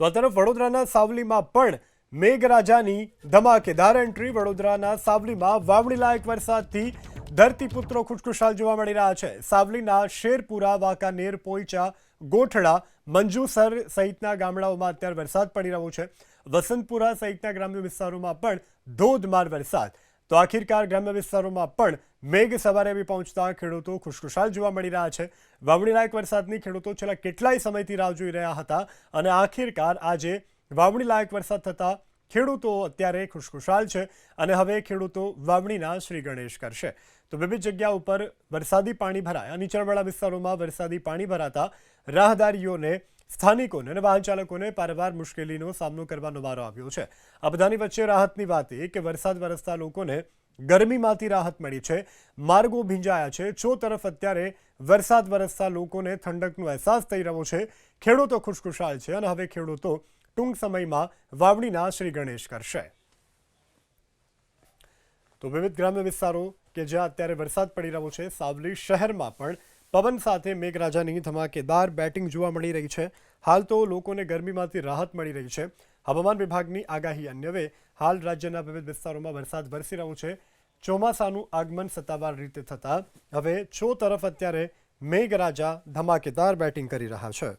તો આ તરફ વડોદરાના સાવલીમાં પણ મેઘરાજાની ધમાકેદાર એન્ટ્રી વડોદરાના સાવલીમાં વાવણી લાયક વરસાદથી ધરતીપુત્રો ખુશખુશાલ જોવા મળી રહ્યા છે. સાવલીના શેરપુરા, વાંકાનેર, પોઈચા, ગોઠડા, મંજુસર સહિતના ગામડાઓમાં અત્યારે વરસાદ પડી રહ્યો છે. વસંતપુરા સહિતના ગ્રામ્ય વિસ્તારોમાં પણ ધોધમાર વરસાદ તો આખિરકાર ગ્રામ્ય વિસ્તારોમાં પણ મેઘ સવારે આવી પહોંચતા ખેડૂતો ખુશખુશાલ જોવા મળી રહ્યા છે. વાવણીલાયક વરસાદની ખેડૂતો છેલ્લા કેટલાય સમયથી રાહ જોઈ રહ્યા હતા અને આખિરકાર આજે વાવણીલાયક વરસાદ થતાં ખેડૂતો અત્યારે ખુશખુશાલ છે અને હવે ખેડૂતો વાવણીના શ્રી ગણેશ કરશે. તો વિવિધ જગ્યા ઉપર વરસાદી પાણી ભરાયા. નીચાણવાળા વિસ્તારોમાં વરસાદી પાણી ભરાતા રાહદારીઓને, સ્થાનિકોને અને વાહન ચાલકોને પારવાર મુશ્કેલીનો સામનો કરવાનો વારો આવ્યો છે. આ બધાની વચ્ચે રાહતની વાત એ કે વરસાદ વરસતા લોકોને ગરમીમાંથી રાહત મળી છે. માર્ગો ભીંજાયા છે. ચો તરફ અત્યારે વરસાદ વરસતા લોકોને ઠંડકનો અહેસાસ થઈ રહ્યો છે, ખેડૂતો ખુશખુશાલ છે અને હવે ખેડૂતો ટૂંક સમયમાં વાવણીના શ્રી ગણેશ કરશે. તો વિવિધ ગ્રામ્ય વિસ્તારો કે જ્યાં અત્યારે વરસાદ પડી રહ્યો છે, સાવલી શહેરમાં પણ પવન સાથે મેઘરાજાની ધમાકેદાર બેટિંગ જોવા મળી રહી છે. હાલ તો લોકોને ગરમીમાંથી રાહત મળી રહી છે. હવામાન વિભાગની આગાહી અન્યવે હાલ રાજ્યના વિવિધ વિસ્તારોમાં વરસાદ વરસી રહ્યો છે. ચોમાસાનું આગમન સત્તાવાર રીતે થતાં હવે ચો તરફ અત્યારે મેઘરાજા ધમાકેદાર બેટિંગ કરી રહ્યા છે.